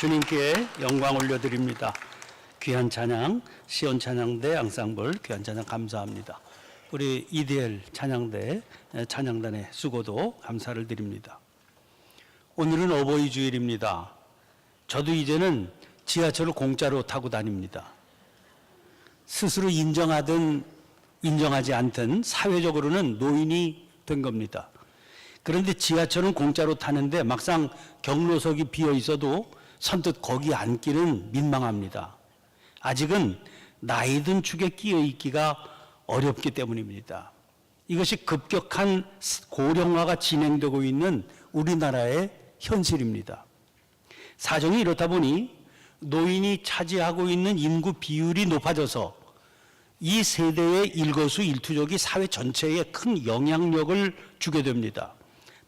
주님께 영광 올려드립니다. 귀한 찬양, 시온 찬양대 앙상블 귀한 찬양 감사합니다. 우리 EDL 찬양대 찬양단의 수고도 감사를 드립니다. 오늘은 어버이 주일입니다. 저도 이제는 지하철을 공짜로 타고 다닙니다. 스스로 인정하든 인정하지 않든 사회적으로는 노인이 된 겁니다. 그런데 지하철은 공짜로 타는데 막상 경로석이 비어 있어도 선뜻 거기 앉기는 민망합니다. 아직은 나이든 축에 끼어 있기가 어렵기 때문입니다. 이것이 급격한 고령화가 진행되고 있는 우리나라의 현실입니다. 사정이 이렇다 보니 노인이 차지하고 있는 인구 비율이 높아져서 이 세대의 일거수 일투족이 사회 전체에 큰 영향력을 주게 됩니다.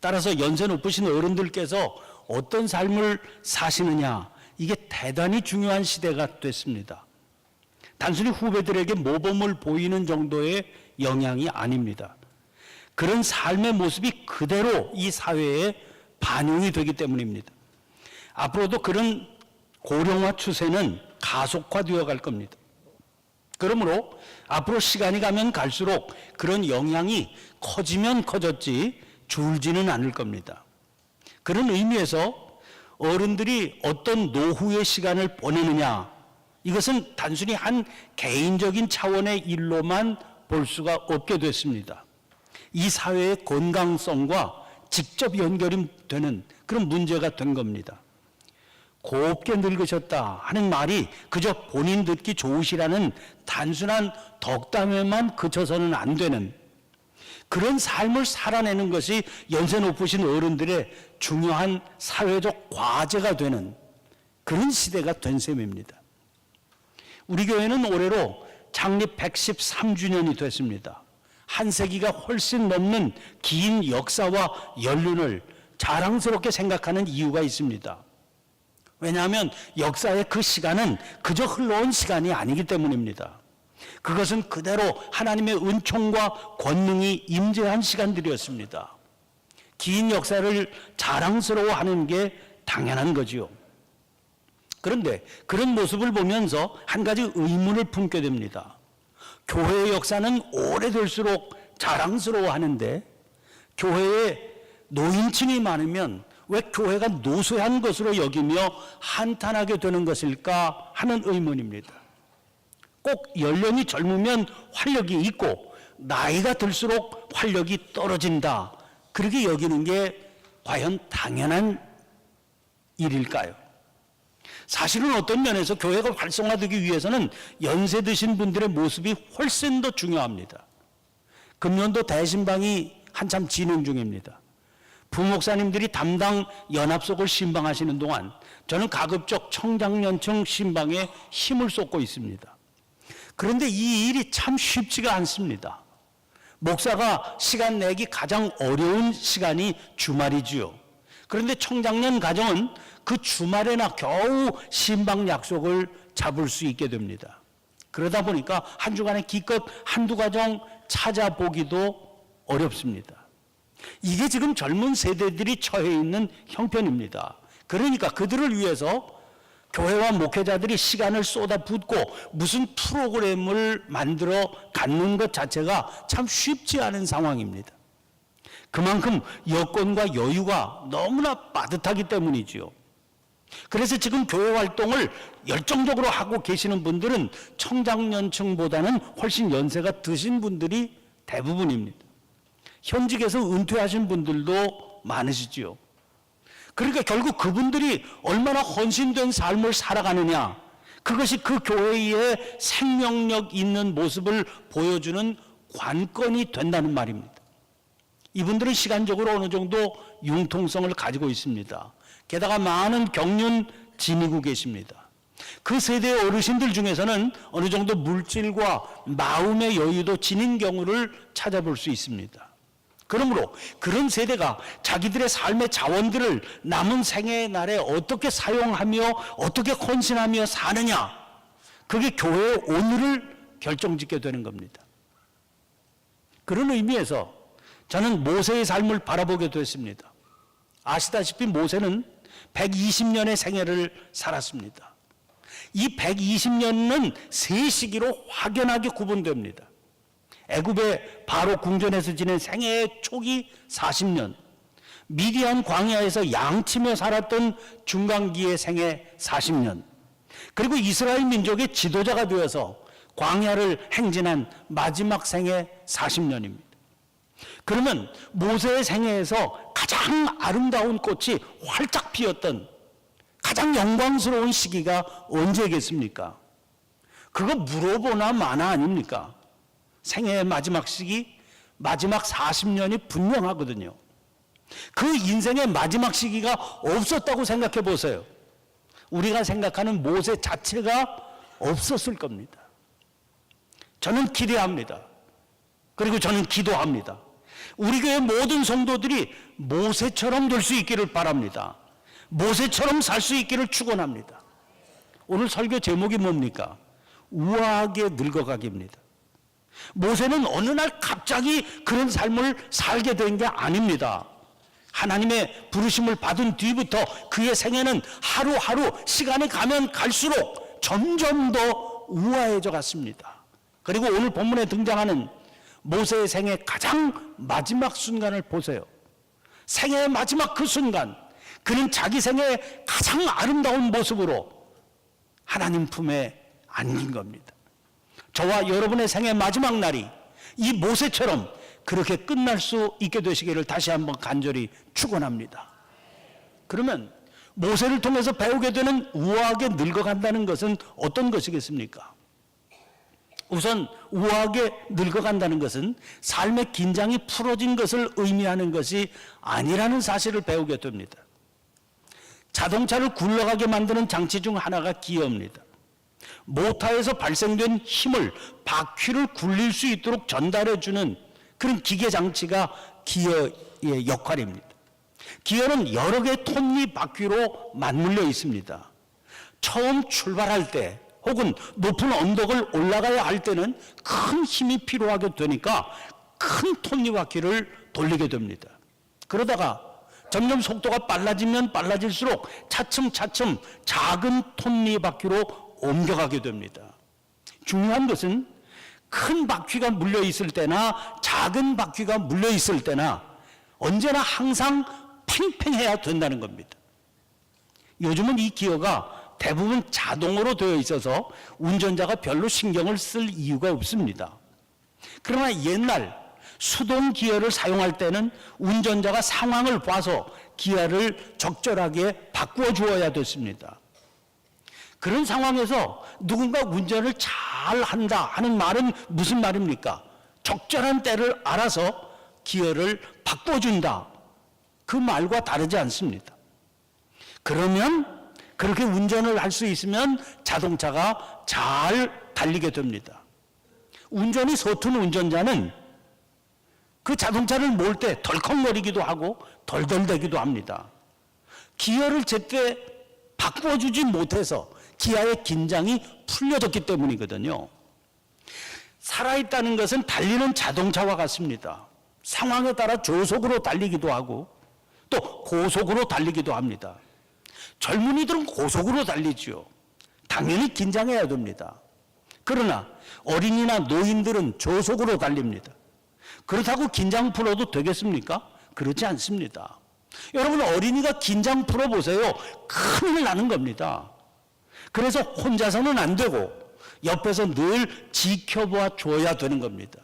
따라서 연세 높으신 어른들께서 어떤 삶을 사시느냐 이게 대단히 중요한 시대가 됐습니다. 단순히 후배들에게 모범을 보이는 정도의 영향이 아닙니다. 그런 삶의 모습이 그대로 이 사회에 반영이 되기 때문입니다. 앞으로도 그런 고령화 추세는 가속화되어 갈 겁니다. 그러므로 앞으로 시간이 가면 갈수록 그런 영향이 커지면 커졌지 줄지는 않을 겁니다. 그런 의미에서 어른들이 어떤 노후의 시간을 보내느냐 이것은 단순히 한 개인적인 차원의 일로만 볼 수가 없게 됐습니다. 이 사회의 건강성과 직접 연결이 되는 그런 문제가 된 겁니다. 곱게 늙으셨다 하는 말이 그저 본인 듣기 좋으시라는 단순한 덕담에만 그쳐서는 안 되는 그런 삶을 살아내는 것이 연세 높으신 어른들의 중요한 사회적 과제가 되는 그런 시대가 된 셈입니다. 우리 교회는 올해로 창립 113주년이 됐습니다. 한 세기가 훨씬 넘는 긴 역사와 연륜을 자랑스럽게 생각하는 이유가 있습니다. 왜냐하면 역사의 그 시간은 그저 흘러온 시간이 아니기 때문입니다. 그것은 그대로 하나님의 은총과 권능이 임재한 시간들이었습니다. 긴 역사를 자랑스러워하는 게 당연한 거지요. 그런데 그런 모습을 보면서 한 가지 의문을 품게 됩니다. 교회의 역사는 오래될수록 자랑스러워 하는데 교회에 노인층이 많으면 왜 교회가 노쇠한 것으로 여기며 한탄하게 되는 것일까 하는 의문입니다. 꼭 연령이 젊으면 활력이 있고 나이가 들수록 활력이 떨어진다. 그렇게 여기는 게 과연 당연한 일일까요? 사실은 어떤 면에서 교회가 활성화되기 위해서는 연세 드신 분들의 모습이 훨씬 더 중요합니다. 금년도 대신방이 한참 진행 중입니다. 부목사님들이 담당 연합 속을 신방하시는 동안 저는 가급적 청장년층 신방에 힘을 쏟고 있습니다. 그런데 이 일이 참 쉽지가 않습니다. 목사가 시간 내기 가장 어려운 시간이 주말이지요. 그런데 청장년 가정은 그 주말에나 겨우 신방 약속을 잡을 수 있게 됩니다. 그러다 보니까 한 주간에 기껏 한두 가정 찾아보기도 어렵습니다. 이게 지금 젊은 세대들이 처해 있는 형편입니다. 그러니까 그들을 위해서 교회와 목회자들이 시간을 쏟아붓고 무슨 프로그램을 만들어 갖는 것 자체가 참 쉽지 않은 상황입니다. 그만큼 여건과 여유가 너무나 빠듯하기 때문이지요. 그래서 지금 교회 활동을 열정적으로 하고 계시는 분들은 청장년층보다는 훨씬 연세가 드신 분들이 대부분입니다. 현직에서 은퇴하신 분들도 많으시지요. 그러니까 결국 그분들이 얼마나 헌신된 삶을 살아가느냐, 그것이 그 교회의 생명력 있는 모습을 보여주는 관건이 된다는 말입니다. 이분들은 시간적으로 어느 정도 융통성을 가지고 있습니다. 게다가 많은 경륜 지니고 계십니다. 그 세대의 어르신들 중에서는 어느 정도 물질과 마음의 여유도 지닌 경우를 찾아볼 수 있습니다. 그러므로 그런 세대가 자기들의 삶의 자원들을 남은 생애의 날에 어떻게 사용하며 어떻게 헌신하며 사느냐 그게 교회의 오늘을 결정짓게 되는 겁니다. 그런 의미에서 저는 모세의 삶을 바라보게 됐습니다. 아시다시피 모세는 120년의 생애를 살았습니다. 이 120년은 세 시기로 확연하게 구분됩니다. 애굽의 바로 궁전에서 지낸 생애의 초기 40년, 미디안 광야에서 양치며 살았던 중간기의 생애 40년, 그리고 이스라엘 민족의 지도자가 되어서 광야를 행진한 마지막 생애 40년입니다. 그러면 모세의 생애에서 가장 아름다운 꽃이 활짝 피었던 가장 영광스러운 시기가 언제겠습니까? 그거 물어보나 마나 아닙니까? 생애의 마지막 시기, 마지막 40년이 분명하거든요. 그 인생의 마지막 시기가 없었다고 생각해 보세요. 우리가 생각하는 모세 자체가 없었을 겁니다. 저는 기대합니다. 그리고 저는 기도합니다. 우리 교회 모든 성도들이 모세처럼 될 수 있기를 바랍니다. 모세처럼 살 수 있기를 축원합니다. 오늘 설교 제목이 뭡니까? 우아하게 늙어가기입니다. 모세는 어느 날 갑자기 그런 삶을 살게 된 게 아닙니다. 하나님의 부르심을 받은 뒤부터 그의 생애는 하루하루 시간이 가면 갈수록 점점 더 우아해져 갔습니다. 그리고 오늘 본문에 등장하는 모세의 생애 가장 마지막 순간을 보세요. 생애의 마지막 그 순간, 그는 자기 생애의 가장 아름다운 모습으로 하나님 품에 안긴 겁니다. 저와 여러분의 생애 마지막 날이 이 모세처럼 그렇게 끝날 수 있게 되시기를 다시 한번 간절히 축원합니다. 그러면 모세를 통해서 배우게 되는 우아하게 늙어간다는 것은 어떤 것이겠습니까? 우선 우아하게 늙어간다는 것은 삶의 긴장이 풀어진 것을 의미하는 것이 아니라는 사실을 배우게 됩니다. 자동차를 굴러가게 만드는 장치 중 하나가 기어입니다. 모터에서 발생된 힘을 바퀴를 굴릴 수 있도록 전달해 주는 그런 기계 장치가 기어의 역할입니다. 기어는 여러 개의 톱니 바퀴로 맞물려 있습니다. 처음 출발할 때 혹은 높은 언덕을 올라가야 할 때는 큰 힘이 필요하게 되니까 큰 톱니 바퀴를 돌리게 됩니다. 그러다가 점점 속도가 빨라지면 빨라질수록 차츰차츰 작은 톱니 바퀴로 옮겨가게 됩니다. 중요한 것은 큰 바퀴가 물려 있을 때나 작은 바퀴가 물려 있을 때나 언제나 항상 팽팽해야 된다는 겁니다. 요즘은 이 기어가 대부분 자동으로 되어 있어서 운전자가 별로 신경을 쓸 이유가 없습니다. 그러나 옛날 수동 기어를 사용할 때는 운전자가 상황을 봐서 기어를 적절하게 바꾸어 주어야 됐습니다. 그런 상황에서 누군가 운전을 잘 한다 하는 말은 무슨 말입니까? 적절한 때를 알아서 기어를 바꿔준다. 그 말과 다르지 않습니다. 그러면 그렇게 운전을 할 수 있으면 자동차가 잘 달리게 됩니다. 운전이 서툰 운전자는 그 자동차를 몰 때 덜컹거리기도 하고 덜덜대기도 합니다. 기어를 제때 바꿔주지 못해서 기아의 긴장이 풀려졌기 때문이거든요. 살아있다는 것은 달리는 자동차와 같습니다. 상황에 따라 저속으로 달리기도 하고 또 고속으로 달리기도 합니다. 젊은이들은 고속으로 달리지요. 당연히 긴장해야 됩니다. 그러나 어린이나 노인들은 저속으로 달립니다. 그렇다고 긴장 풀어도 되겠습니까? 그렇지 않습니다. 여러분 어린이가 긴장 풀어 보세요. 큰일 나는 겁니다. 그래서 혼자서는 안 되고 옆에서 늘 지켜봐 줘야 되는 겁니다.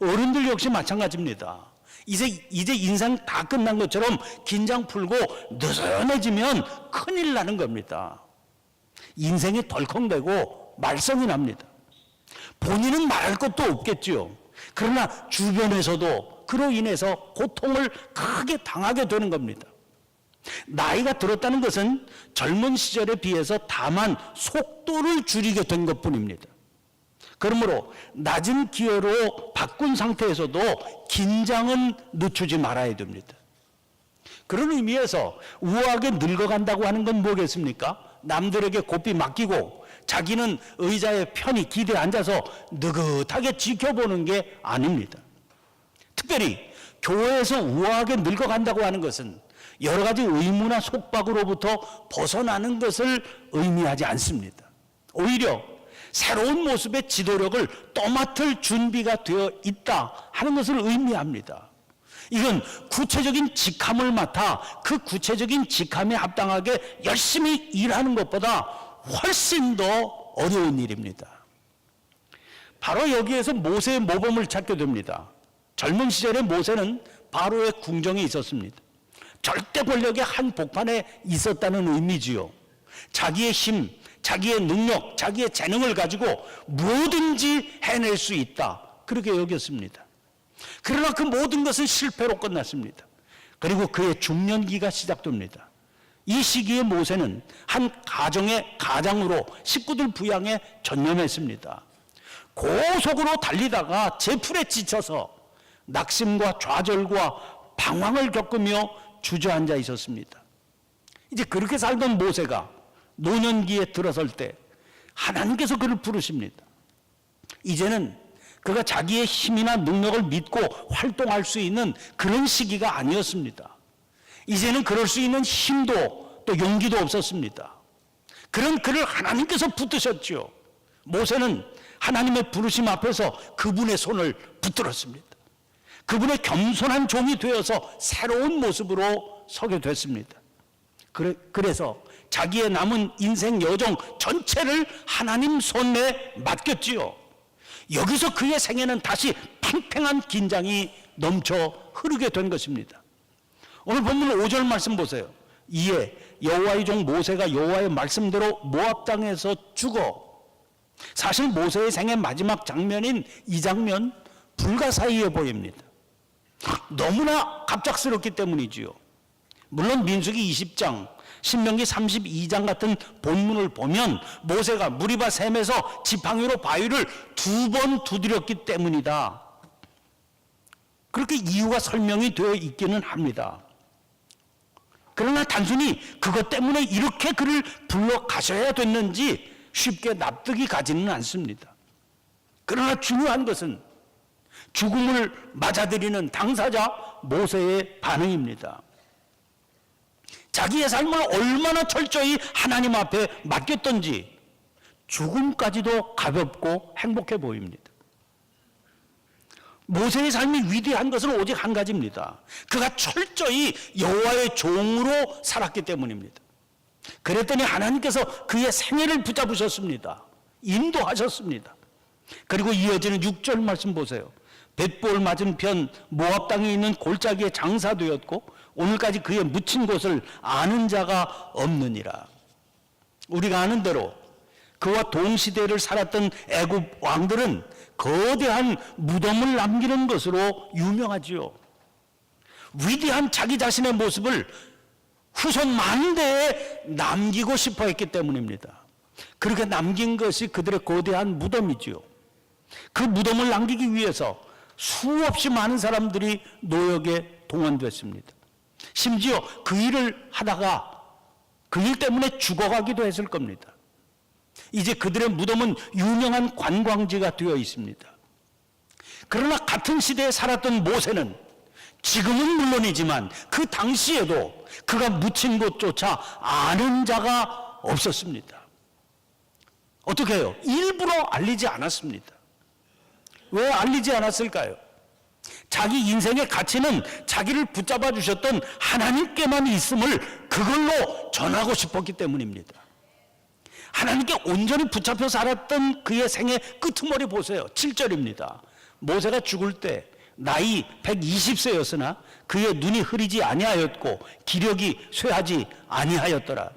어른들 역시 마찬가지입니다. 이제 이제 인생 다 끝난 것처럼 긴장 풀고 느슨해지면 큰일 나는 겁니다. 인생이 덜컹대고 말썽이 납니다. 본인은 말할 것도 없겠지요. 그러나 주변에서도 그로 인해서 고통을 크게 당하게 되는 겁니다. 나이가 들었다는 것은 젊은 시절에 비해서 다만 속도를 줄이게 된 것 뿐입니다. 그러므로 낮은 기어로 바꾼 상태에서도 긴장은 늦추지 말아야 됩니다. 그런 의미에서 우아하게 늙어간다고 하는 건 뭐겠습니까? 남들에게 고삐 맡기고 자기는 의자에 편히 기대에 앉아서 느긋하게 지켜보는 게 아닙니다. 특별히 교회에서 우아하게 늙어간다고 하는 것은 여러 가지 의무나 속박으로부터 벗어나는 것을 의미하지 않습니다. 오히려 새로운 모습의 지도력을 떠맡을 준비가 되어 있다 하는 것을 의미합니다. 이건 구체적인 직함을 맡아 그 구체적인 직함에 합당하게 열심히 일하는 것보다 훨씬 더 어려운 일입니다. 바로 여기에서 모세의 모범을 찾게 됩니다. 젊은 시절에 모세는 바로의 궁정에 있었습니다. 절대 권력의 한 복판에 있었다는 의미지요. 자기의 힘, 자기의 능력, 자기의 재능을 가지고 뭐든지 해낼 수 있다. 그렇게 여겼습니다. 그러나 그 모든 것은 실패로 끝났습니다. 그리고 그의 중년기가 시작됩니다. 이 시기에 모세는 한 가정의 가장으로 식구들 부양에 전념했습니다. 고속으로 달리다가 제풀에 지쳐서 낙심과 좌절과 방황을 겪으며 주저앉아 있었습니다. 이제 그렇게 살던 모세가 노년기에 들어설 때 하나님께서 그를 부르십니다. 이제는 그가 자기의 힘이나 능력을 믿고 활동할 수 있는 그런 시기가 아니었습니다. 이제는 그럴 수 있는 힘도 또 용기도 없었습니다. 그런 그를 하나님께서 붙드셨죠. 모세는 하나님의 부르심 앞에서 그분의 손을 붙들었습니다. 그분의 겸손한 종이 되어서 새로운 모습으로 서게 됐습니다. 그래, 그래서 자기의 남은 인생 여정 전체를 하나님 손에 맡겼지요. 여기서 그의 생애는 다시 팽팽한 긴장이 넘쳐 흐르게 된 것입니다. 오늘 본문 5절 말씀 보세요. 이에 여호와의 종 모세가 여호와의 말씀대로 모압 땅에서 죽어 사실 모세의 생애 마지막 장면인 이 장면 불가사의해 보입니다. 너무나 갑작스럽기 때문이지요. 물론 민수기 20장, 신명기 32장 같은 본문을 보면 모세가 무리바 샘에서 지팡이로 바위를 두 번 두드렸기 때문이다. 그렇게 이유가 설명이 되어 있기는 합니다. 그러나 단순히 그것 때문에 이렇게 그를 불러 가셔야 됐는지 쉽게 납득이 가지는 않습니다. 그러나 중요한 것은 죽음을 맞아들이는 당사자 모세의 반응입니다. 자기의 삶을 얼마나 철저히 하나님 앞에 맡겼던지 죽음까지도 가볍고 행복해 보입니다. 모세의 삶이 위대한 것은 오직 한 가지입니다. 그가 철저히 여호와의 종으로 살았기 때문입니다. 그랬더니 하나님께서 그의 생애를 붙잡으셨습니다. 인도하셨습니다. 그리고 이어지는 6절 말씀 보세요. 벳볼 맞은 편 모압 땅에 있는 골짜기에 장사되었고 오늘까지 그의 묻힌 곳을 아는 자가 없느니라. 우리가 아는 대로 그와 동시대를 살았던 애굽 왕들은 거대한 무덤을 남기는 것으로 유명하지요. 위대한 자기 자신의 모습을 후손 데에 남기고 싶어 했기 때문입니다. 그렇게 남긴 것이 그들의 거대한 무덤이지요. 그 무덤을 남기기 위해서 수없이 많은 사람들이 노역에 동원됐습니다. 심지어 그 일을 하다가 그 일 때문에 죽어가기도 했을 겁니다. 이제 그들의 무덤은 유명한 관광지가 되어 있습니다. 그러나 같은 시대에 살았던 모세는 지금은 물론이지만 그 당시에도 그가 묻힌 곳조차 아는 자가 없었습니다. 어떻게 해요? 일부러 알리지 않았습니다. 왜 알리지 않았을까요? 자기 인생의 가치는 자기를 붙잡아 주셨던 하나님께만 있음을 그걸로 전하고 싶었기 때문입니다. 하나님께 온전히 붙잡혀 살았던 그의 생의 끄트머리 보세요. 7절입니다. 모세가 죽을 때 나이 120세였으나 그의 눈이 흐리지 아니하였고 기력이 쇠하지 아니하였더라.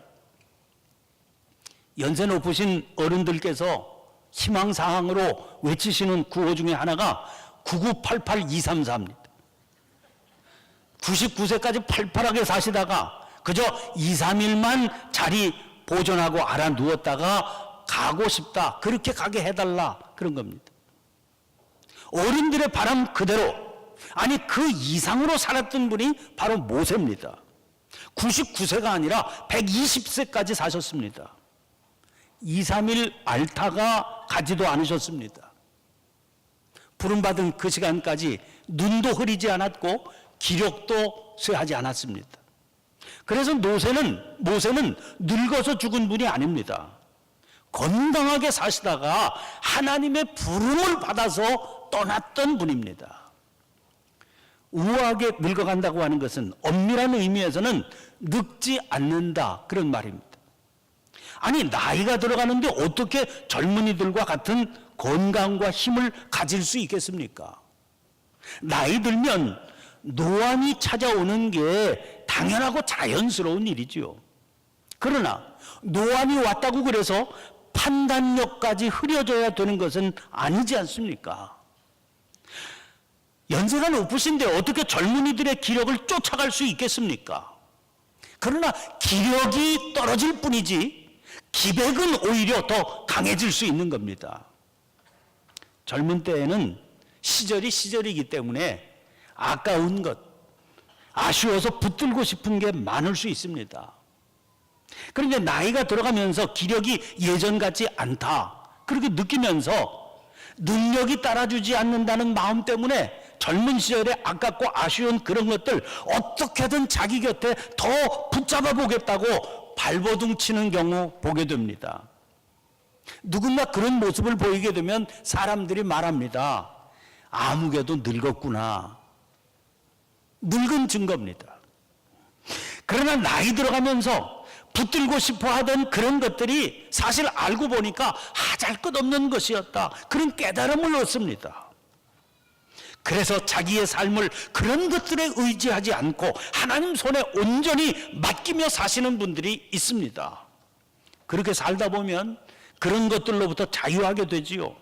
연세 높으신 어른들께서 희망사항으로 외치시는 구호 중에 하나가 9988234입니다. 99세까지 팔팔하게 사시다가 그저 2, 3일만 자리 보존하고 알아 누웠다가 가고 싶다. 그렇게 가게 해달라. 그런 겁니다. 어른들의 바람 그대로, 아니 그 이상으로 살았던 분이 바로 모세입니다. 99세가 아니라 120세까지 사셨습니다. 2, 3일 앓다가 가지도 않으셨습니다. 부름받은 그 시간까지 눈도 흐리지 않았고 기력도 쇠하지 않았습니다. 그래서 노세는 모세는 늙어서 죽은 분이 아닙니다. 건강하게 사시다가 하나님의 부름을 받아서 떠났던 분입니다. 우아하게 늙어간다고 하는 것은 엄밀한 의미에서는 늙지 않는다 그런 말입니다. 아니 나이가 들어가는데 어떻게 젊은이들과 같은 건강과 힘을 가질 수 있겠습니까? 나이 들면 노안이 찾아오는 게 당연하고 자연스러운 일이지요. 그러나 노안이 왔다고 그래서 판단력까지 흐려져야 되는 것은 아니지 않습니까? 연세가 높으신데 어떻게 젊은이들의 기력을 쫓아갈 수 있겠습니까? 그러나 기력이 떨어질 뿐이지 기백은 오히려 더 강해질 수 있는 겁니다. 젊은 때에는 시절이 시절이기 때문에 아까운 것, 아쉬워서 붙들고 싶은 게 많을 수 있습니다. 그런데 나이가 들어가면서 기력이 예전 같지 않다. 그렇게 느끼면서 능력이 따라주지 않는다는 마음 때문에 젊은 시절에 아깝고 아쉬운 그런 것들 어떻게든 자기 곁에 더 붙잡아 보겠다고 발버둥 치는 경우 보게 됩니다. 누군가 그런 모습을 보이게 되면 사람들이 말합니다. 아무개도 늙었구나. 늙은 증거입니다. 그러나 나이 들어가면서 붙들고 싶어 하던 그런 것들이 사실 알고 보니까 하잘 것 없는 것이었다. 그런 깨달음을 얻습니다. 그래서 자기의 삶을 그런 것들에 의지하지 않고 하나님 손에 온전히 맡기며 사시는 분들이 있습니다. 그렇게 살다 보면 그런 것들로부터 자유하게 되지요.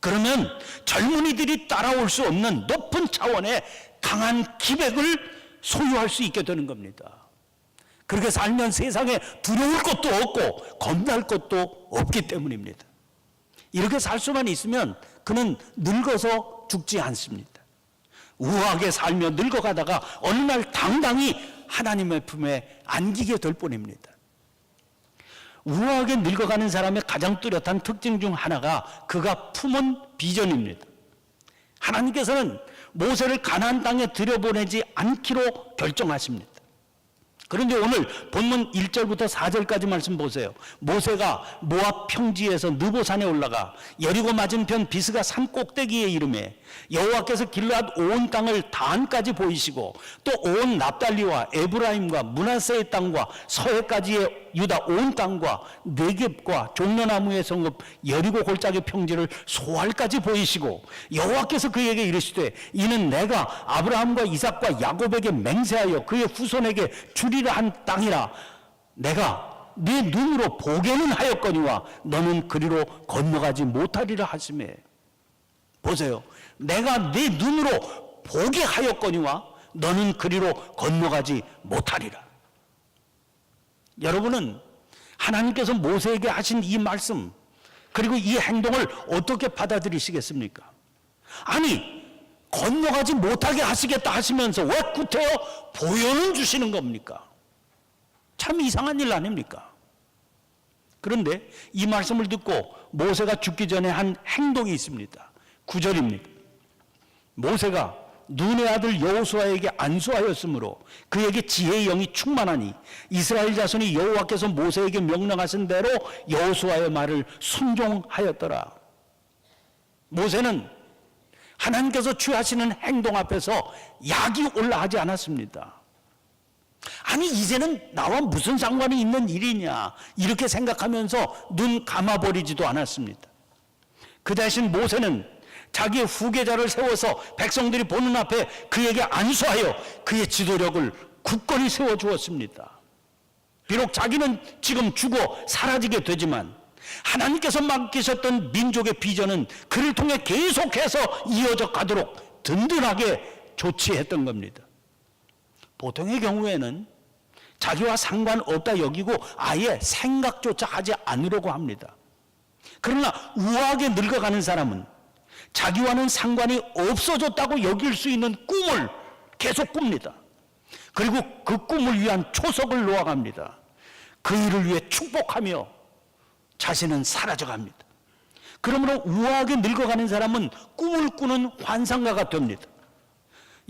그러면 젊은이들이 따라올 수 없는 높은 차원의 강한 기백을 소유할 수 있게 되는 겁니다. 그렇게 살면 세상에 두려울 것도 없고 겁날 것도 없기 때문입니다. 이렇게 살 수만 있으면 그는 늙어서 죽지 않습니다. 우아하게 살며 늙어가다가 어느 날 당당히 하나님의 품에 안기게 될 뿐입니다. 우아하게 늙어가는 사람의 가장 뚜렷한 특징 중 하나가 그가 품은 비전입니다. 하나님께서는 모세를 가나안 땅에 들여보내지 않기로 결정하십니다. 그런데 오늘 본문 1절부터 4절까지 말씀 보세요. 모세가 모압 평지에서 느보산에 올라가 여리고 맞은편 비스가 산 꼭대기에 이름에 여호와께서 길르앗 온 땅을 단까지 보이시고 또 온 납달리와 에브라임과 문하세의 땅과 서해까지의 유다 온 땅과 네겝과 종려나무의 성읍 여리고 골짜기 평지를 소알까지 보이시고 여호와께서 그에게 이르시되 이는 내가 아브라함과 이삭과 야곱에게 맹세하여 그의 후손에게 주리 라한 땅이라 내가 네 눈으로 보게는 하였거니와 너는 그리로 건너가지 못하리라 하심에 보세요 내가 네 눈으로 보게 하였거니와 너는 그리로 건너가지 못하리라 여러분은 하나님께서 모세에게 하신 이 말씀 그리고 이 행동을 어떻게 받아들이시겠습니까? 아니 건너가지 못하게 하시겠다 하시면서 왜 구태여 보여는 주시는 겁니까? 참 이상한 일 아닙니까? 그런데 이 말씀을 듣고 모세가 죽기 전에 한 행동이 있습니다. 9절입니다. 모세가 눈의 아들 여호수아에게 안수하였으므로 그에게 지혜의 영이 충만하니 이스라엘 자손이 여호와께서 모세에게 명령하신 대로 여호수아의 말을 순종하였더라. 모세는 하나님께서 취하시는 행동 앞에서 약이 올라하지 않았습니다. 아니 이제는 나와 무슨 상관이 있는 일이냐 이렇게 생각하면서 눈 감아버리지도 않았습니다. 그 대신 모세는 자기의 후계자를 세워서 백성들이 보는 앞에 그에게 안수하여 그의 지도력을 굳건히 세워 주었습니다. 비록 자기는 지금 죽어 사라지게 되지만 하나님께서 맡기셨던 민족의 비전은 그를 통해 계속해서 이어져 가도록 든든하게 조치했던 겁니다. 보통의 경우에는 자기와 상관없다 여기고 아예 생각조차 하지 않으려고 합니다. 그러나 우아하게 늙어가는 사람은 자기와는 상관이 없어졌다고 여길 수 있는 꿈을 계속 꿉니다. 그리고 그 꿈을 위한 초석을 놓아갑니다. 그 일을 위해 축복하며 자신은 사라져갑니다. 그러므로 우아하게 늙어가는 사람은 꿈을 꾸는 환상가가 됩니다.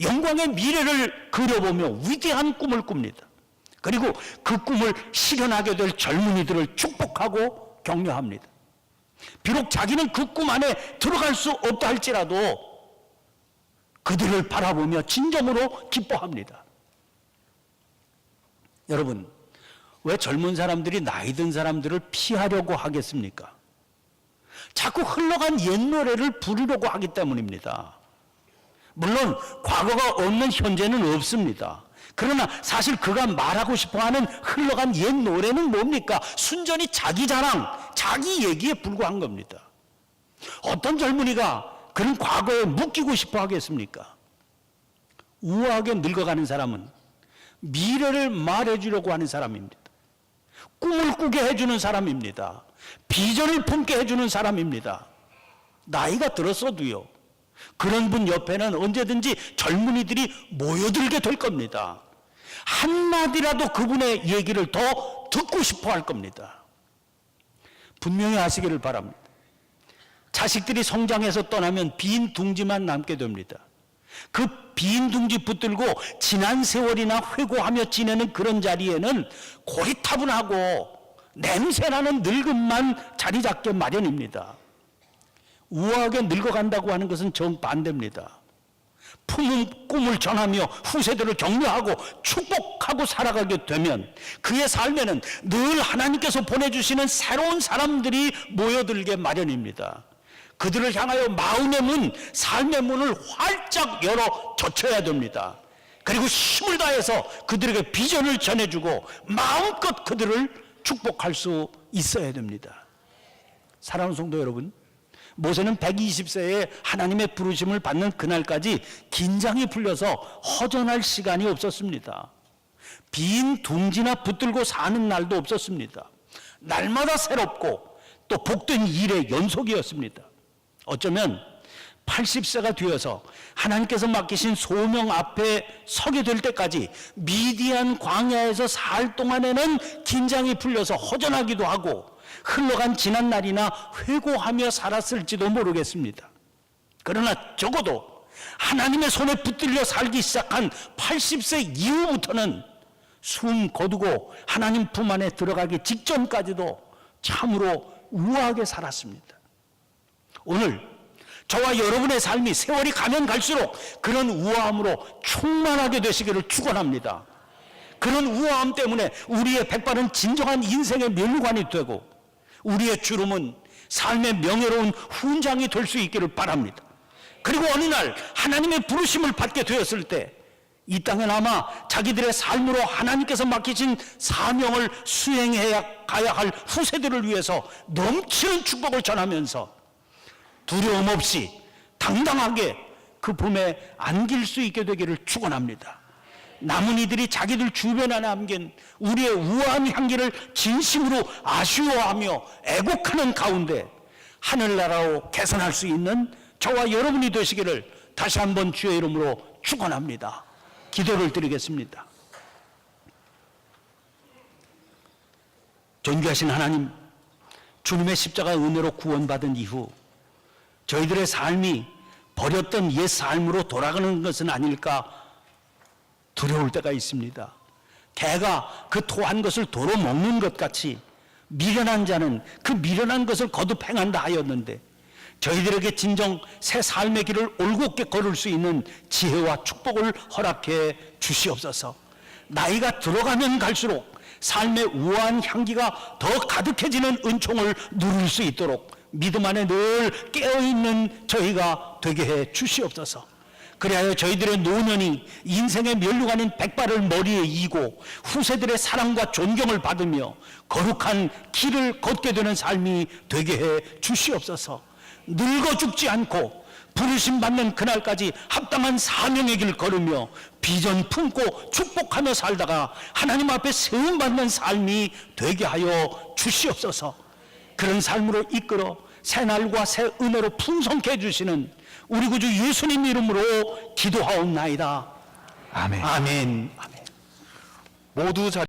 영광의 미래를 그려보며 위대한 꿈을 꿉니다. 그리고 그 꿈을 실현하게 될 젊은이들을 축복하고 격려합니다. 비록 자기는 그 꿈 안에 들어갈 수 없다 할지라도 그들을 바라보며 진정으로 기뻐합니다. 여러분, 왜 젊은 사람들이 나이 든 사람들을 피하려고 하겠습니까? 자꾸 흘러간 옛 노래를 부르려고 하기 때문입니다. 물론 과거가 없는 현재는 없습니다. 그러나 사실 그가 말하고 싶어 하는 흘러간 옛 노래는 뭡니까? 순전히 자기 자랑, 자기 얘기에 불과한 겁니다. 어떤 젊은이가 그런 과거에 묶이고 싶어 하겠습니까? 우아하게 늙어가는 사람은 미래를 말해주려고 하는 사람입니다. 꿈을 꾸게 해주는 사람입니다. 비전을 품게 해주는 사람입니다. 나이가 들었어도요. 그런 분 옆에는 언제든지 젊은이들이 모여들게 될 겁니다. 한마디라도 그분의 얘기를 더 듣고 싶어 할 겁니다. 분명히 아시기를 바랍니다. 자식들이 성장해서 떠나면 빈 둥지만 남게 됩니다. 그 빈 둥지 붙들고 지난 세월이나 회고하며 지내는 그런 자리에는 고리타분하고 냄새나는 늙음만 자리 잡게 마련입니다. 우아하게 늙어간다고 하는 것은 정반대입니다. 품은 꿈을 전하며 후세대를 격려하고 축복하고 살아가게 되면 그의 삶에는 늘 하나님께서 보내주시는 새로운 사람들이 모여들게 마련입니다. 그들을 향하여 마음의 문, 삶의 문을 활짝 열어 젖혀야 됩니다. 그리고 힘을 다해서 그들에게 비전을 전해주고 마음껏 그들을 축복할 수 있어야 됩니다. 사랑하는 성도 여러분, 모세는 120세에 하나님의 부르심을 받는 그날까지 긴장이 풀려서 허전할 시간이 없었습니다. 빈 둥지나 붙들고 사는 날도 없었습니다. 날마다 새롭고 또 복된 일의 연속이었습니다. 어쩌면 80세가 되어서 하나님께서 맡기신 소명 앞에 서게 될 때까지 미디안 광야에서 살 동안에는 긴장이 풀려서 허전하기도 하고 흘러간 지난 날이나 회고하며 살았을지도 모르겠습니다. 그러나 적어도 하나님의 손에 붙들려 살기 시작한 80세 이후부터는 숨 거두고 하나님 품 안에 들어가기 직전까지도 참으로 우아하게 살았습니다. 오늘 저와 여러분의 삶이 세월이 가면 갈수록 그런 우아함으로 충만하게 되시기를 축원합니다. 그런 우아함 때문에 우리의 백발은 진정한 인생의 면류관이 되고 우리의 주름은 삶의 명예로운 훈장이 될 수 있기를 바랍니다. 그리고 어느 날 하나님의 부르심을 받게 되었을 때 이 땅에 남아 자기들의 삶으로 하나님께서 맡기신 사명을 수행해야 가야 할 후세들을 위해서 넘치는 축복을 전하면서 두려움 없이 당당하게 그 봄에 안길 수 있게 되기를 축원합니다. 남은 이들이 자기들 주변에 남긴 우리의 우아한 향기를 진심으로 아쉬워하며 애곡하는 가운데 하늘나라로 개선할 수 있는 저와 여러분이 되시기를 다시 한번 주의 이름으로 축원합니다. 기도를 드리겠습니다. 존귀하신 하나님, 주님의 십자가 은혜로 구원받은 이후 저희들의 삶이 버렸던 옛 삶으로 돌아가는 것은 아닐까 두려울 때가 있습니다. 개가 그 토한 것을 도로 먹는 것 같이 미련한 자는 그 미련한 것을 거듭 행한다 하였는데 저희들에게 진정 새 삶의 길을 올곧게 걸을 수 있는 지혜와 축복을 허락해 주시옵소서. 나이가 들어가면 갈수록 삶의 우아한 향기가 더 가득해지는 은총을 누릴 수 있도록 믿음 안에 늘 깨어있는 저희가 되게 해 주시옵소서. 그리하여 저희들의 노년이 인생의 멸류관인 백발을 머리에 이고 후세들의 사랑과 존경을 받으며 거룩한 길을 걷게 되는 삶이 되게 해 주시옵소서. 늙어 죽지 않고 부르심 받는 그날까지 합당한 사명의 길 걸으며 비전 품고 축복하며 살다가 하나님 앞에 세움 받는 삶이 되게 하여 주시옵소서. 그런 삶으로 이끌어 새 날과 새 은혜로 풍성케 해 주시는 우리 구주 예수님 이름으로 기도하옵나이다. 아멘. 아멘. 아멘. 모두 자리